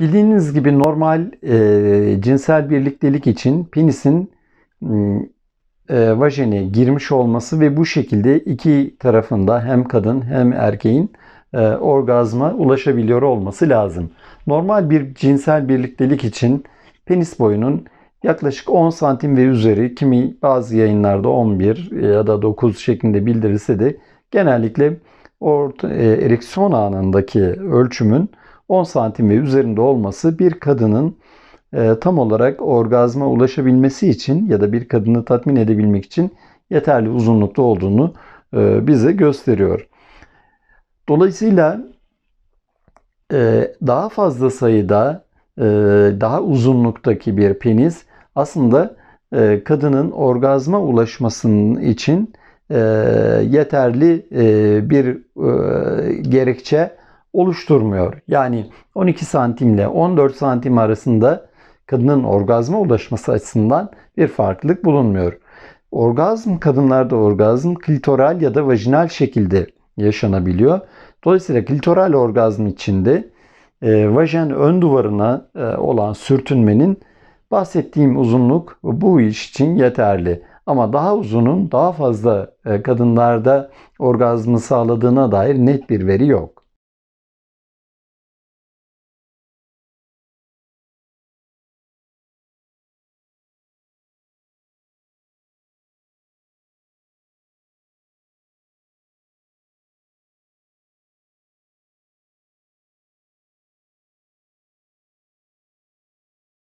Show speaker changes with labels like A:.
A: Bildiğiniz gibi normal e, cinsel birliktelik için penisin e, vajene girmiş olması ve bu şekilde iki tarafında hem kadın hem erkeğin e, orgazma ulaşabiliyor olması lazım. Normal bir cinsel birliktelik için penis boyunun yaklaşık 10 santim ve üzeri kimi bazı yayınlarda 11 ya da 9 şeklinde bildirilse de genellikle orta, e, ereksiyon anındaki ölçümün 10 santim ve üzerinde olması bir kadının e, tam olarak orgazma ulaşabilmesi için ya da bir kadını tatmin edebilmek için yeterli uzunlukta olduğunu e, bize gösteriyor. Dolayısıyla e, daha fazla sayıda e, daha uzunluktaki bir penis aslında e, kadının orgazma ulaşmasının için e, yeterli e, bir e, gerekçe oluşturmuyor. Yani 12 santimle 14 santim arasında kadının orgazma ulaşması açısından bir farklılık bulunmuyor. Orgazm kadınlarda orgazm klitoral ya da vajinal şekilde yaşanabiliyor. Dolayısıyla klitoral orgazm içinde e, vajen ön duvarına e, olan sürtünmenin bahsettiğim uzunluk bu iş için yeterli. Ama daha uzunun daha fazla e, kadınlarda orgazmı sağladığına dair net bir veri yok.